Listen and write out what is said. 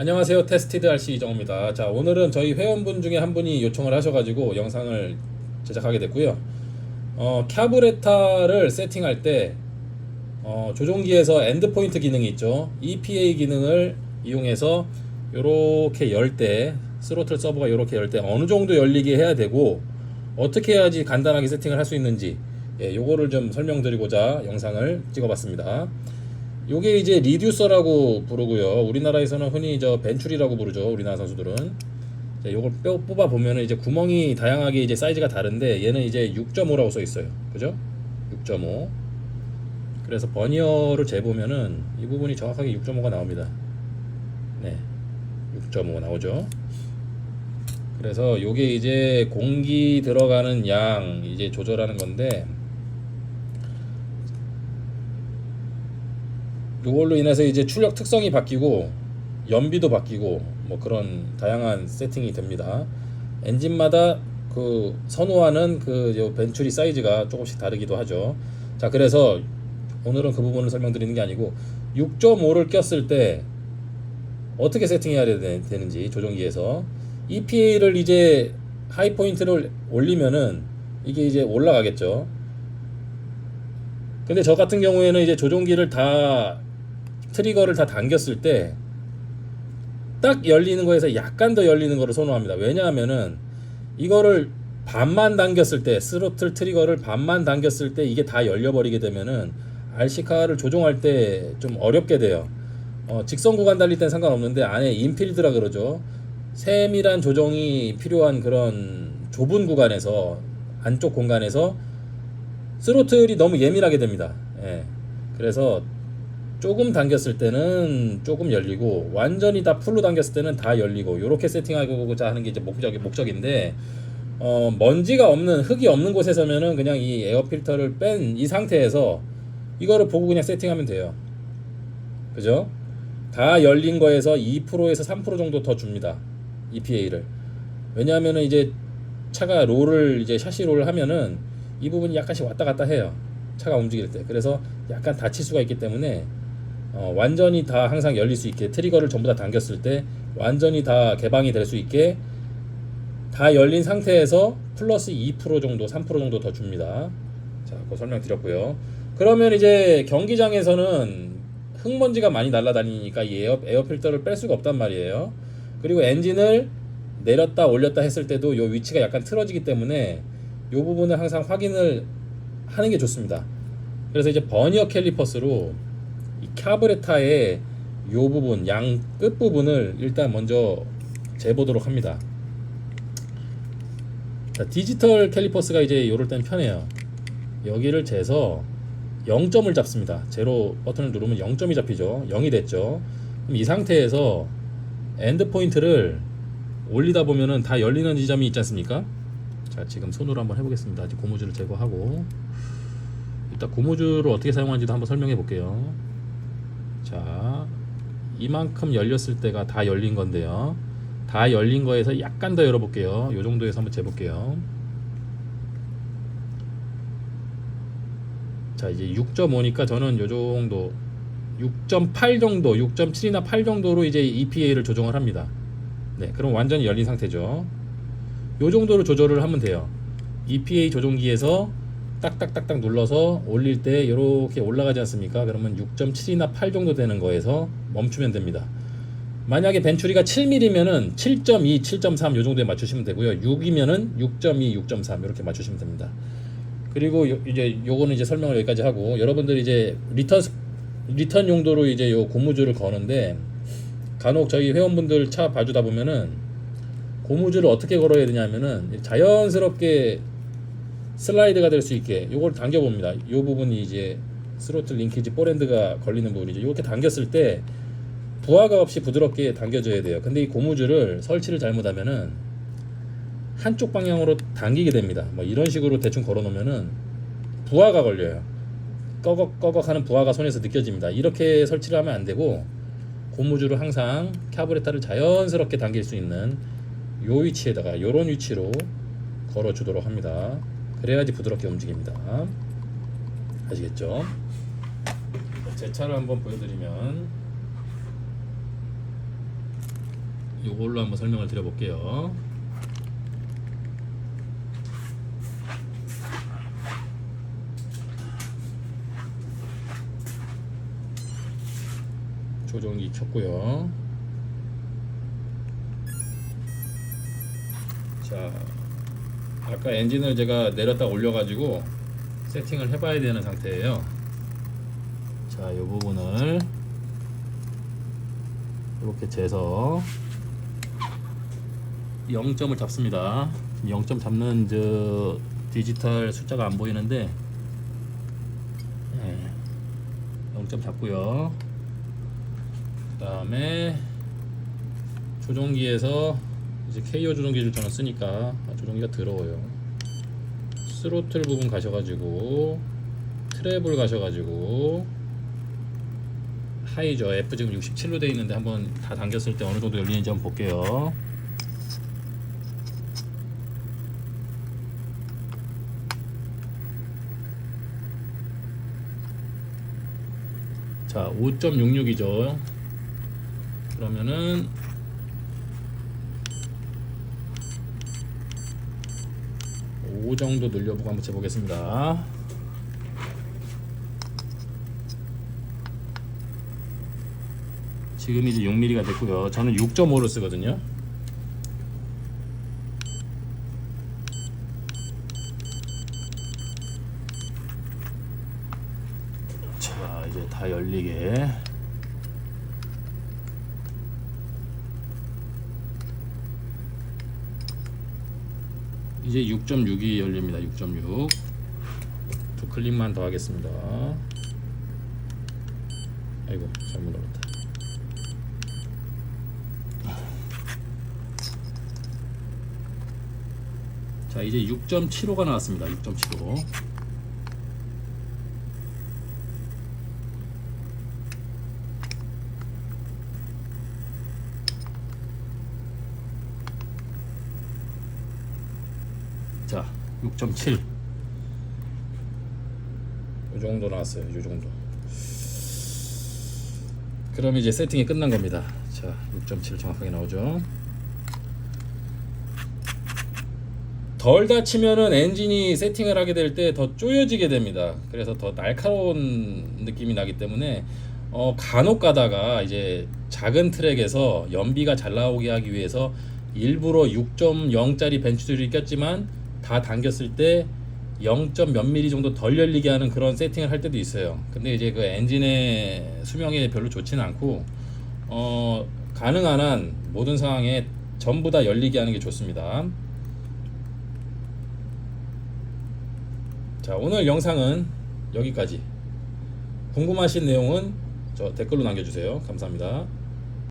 안녕하세요. 테스티드 RC 이정호입니다. 자 오늘은 저희 회원분 중에 한 분이 요청을 하셔가지고 영상을 제작하게 됐고요. 어, 캬브레타를 세팅할 때 어, 조종기에서 엔드포인트 기능이 있죠. EPA 기능을 이용해서 요렇게 열 때 스로틀 서버가 요렇게 열 때 어느 정도 열리게 해야 되고 어떻게 해야지 간단하게 세팅을 할 수 있는지 예, 요거를 좀 설명드리고자 영상을 찍어봤습니다 요게 이제 리듀서라고 부르고요. 우리나라에서는 흔히 저 벤출이라고 부르죠. 우리나라 선수들은. 자, 요걸 뼈 뽑아 보면은 이제 구멍이 다양하게 이제 사이즈가 다른데 얘는 이제 6.5라고 써 있어요. 그죠? 6.5. 그래서 버니어를 재보면은 이 부분이 정확하게 6.5가 나옵니다. 네. 6.5 나오죠. 그래서 요게 이제 공기 들어가는 양 이제 조절하는 건데 이걸로 인해서 이제 출력 특성이 바뀌고 연비도 바뀌고 뭐 그런 다양한 세팅이 됩니다. 엔진마다 그 선호하는 그 벤츄리 사이즈가 조금씩 다르기도 하죠. 자, 그래서 오늘은 그 부분을 설명드리는 게 아니고 6.5를 꼈을 때 어떻게 세팅해야 되- 되는지 조종기에서 EPA를 이제 하이 포인트를 올리면은 이게 이제 올라가겠죠. 근데 저 같은 경우에는 이제 조종기를 다 트리거를 다 당겼을 때 딱 열리는 거에서 약간 더 열리는 거를 선호합니다. 왜냐하면은 이거를 반만 당겼을 때 스로틀 트리거를 반만 당겼을 때 이게 다 열려버리게 되면은 RC카를 조종할 때 좀 어렵게 돼요. 어, 직선 구간 달릴 땐 상관없는데 안에 인필드라 그러죠. 세밀한 조정이 필요한 그런 좁은 구간에서 안쪽 공간에서 스로틀이 너무 예민하게 됩니다. 예. 그래서 조금 당겼을 때는 조금 열리고 완전히 다 풀로 당겼을 때는 다 열리고 이렇게 세팅하고자 하는 게 이제 목적 목적인데 어, 먼지가 없는 흙이 없는 곳에서면은 그냥 이 에어 필터를 뺀 이 상태에서 이거를 보고 그냥 세팅하면 돼요. 그죠? 다 열린 거에서 2%에서 3% 정도 더 줍니다. EPA를. 왜냐하면은 이제 차가 롤을 이제 샤시 롤을 하면은 이 부분이 약간씩 왔다 갔다 해요. 차가 움직일 때. 그래서 약간 다칠 수가 있기 때문에 어, 완전히 다 항상 열릴 수 있게 트리거를 전부 다 당겼을 때 완전히 다 개방이 될 수 있게 다 열린 상태에서 플러스 2% 정도, 3% 정도 더 줍니다. 자, 그 설명드렸고요. 그러면 이제 경기장에서는 흙먼지가 많이 날아다니니까 이 에어, 에어 필터를 뺄 수가 없단 말이에요. 그리고 엔진을 내렸다 올렸다 했을 때도 요 위치가 약간 틀어지기 때문에 요 부분을 항상 확인을 하는 게 좋습니다. 그래서 이제 버니어 캘리퍼스로 이 카브레타의 요 부분 양 끝 부분을 일단 먼저 재보도록 합니다. 자, 디지털 캘리퍼스가 이제 요럴 땐 편해요. 여기를 재서 0점을 잡습니다. 제로 버튼을 누르면 0점이 잡히죠. 0이 됐죠. 그럼 이 상태에서 엔드 포인트를 올리다 보면은 다 열리는 지점이 있지 않습니까? 자, 지금 손으로 한번 해보겠습니다. 아직 고무줄을 제거하고 일단 고무줄을 어떻게 사용하는지도 한번 설명해 볼게요. 자, 이만큼 열렸을 때가 다 열린 건데요. 다 열린 거에서 약간 더 열어볼게요. 요 정도에서 한번 재볼게요. 자, 이제 6.5니까 저는 요 정도 6.8 정도, 6.7이나 8 정도로 이제 EPA를 조정을 합니다. 네, 그럼 완전히 열린 상태죠. 요 정도로 조절을 하면 돼요. EPA 조종기에서 딱딱딱딱 눌러서 올릴 때 이렇게 올라가지 않습니까? 그러면 6.7이나 8 정도 되는 거에서 멈추면 됩니다. 만약에 벤츄리가 7mm면은 7.2, 7.3 요 정도에 맞추시면 되고요. 6이면은 6.2, 6.3 이렇게 맞추시면 됩니다. 그리고 요, 이제 요거는 이제 설명을 여기까지 하고 여러분들이 이제 리턴 리턴 용도로 이제 요 고무줄을 거는데 간혹 저희 회원분들 차 봐주다 보면은 고무줄을 어떻게 걸어야 되냐면은 자연스럽게 슬라이드가 될 수 있게 요걸 당겨 봅니다. 요 부분이 이제 스로틀 링키지 포랜드가 걸리는 부분이죠. 이렇게 당겼을 때 부하가 없이 부드럽게 당겨져야 돼요. 근데 이 고무줄을 설치를 잘못하면은 한쪽 방향으로 당기게 됩니다. 뭐 이런 식으로 대충 걸어 놓으면은 부하가 걸려요. 꺼걱꺼걱 하는 부하가 손에서 느껴집니다. 이렇게 설치를 하면 안 되고 고무줄을 항상 캬브레타를 자연스럽게 당길 수 있는 요 위치에다가 요런 위치로 걸어 주도록 합니다. 그래야지 부드럽게 움직입니다. 아시겠죠? 제 차를 한번 보여드리면 이걸로 한번 설명을 드려볼게요. 조종기 켰고요. 자, 아까 엔진을 제가 내렸다 올려가지고 세팅을 해봐야 되는 상태예요. 자, 이 부분을 이렇게 재서 0점을 잡습니다. 0점 잡는 저 디지털 숫자가 안 보이는데 네, 0점 잡고요. 그 다음에 조종기에서 이제 KO 조종기를 저는 쓰니까 조종기가 더러워요. 스로틀 부분 가셔가지고 트래블 가셔가지고 하이죠. F 지금 67로 돼 있는데 한번 다 당겼을 때 어느 정도 열리는지 한번 볼게요. 자, 5.66이죠. 그러면은 오 정도 늘려보고 한번 재보겠습니다. 지금 이제 6mm가 됐고요. 저는 6.5로 쓰거든요. 자, 이제 다 열리게. 이제 6.6이 열립니다. 6.6. 두 클릭만 더 하겠습니다. 아이고, 잘못 눌렀다. 자 이제 6.75가 나왔습니다 6.75 자, 6.7. 이 정도 나왔어요. 이 정도. 그럼 이제 세팅이 끝난 겁니다. 자, 6.7 정확하게 나오죠. 덜 다치면은 엔진이 세팅을 하게 될 때 더 쪼여지게 됩니다. 그래서 더 날카로운 느낌이 나기 때문에 어, 간혹 가다가 이제 작은 트랙에서 연비가 잘 나오게 하기 위해서 일부러 6.0짜리 벤츠줄이 꼈지만 다 당겼을 때 0. 몇 미리 정도 덜 열리게 하는 그런 세팅을 할 때도 있어요. 근데 이제 그 엔진의 수명이 별로 좋지는 않고 어, 가능한 한 모든 상황에 전부 다 열리게 하는 게 좋습니다. 자 오늘 영상은 여기까지 궁금하신 내용은 저 댓글로 남겨주세요 감사합니다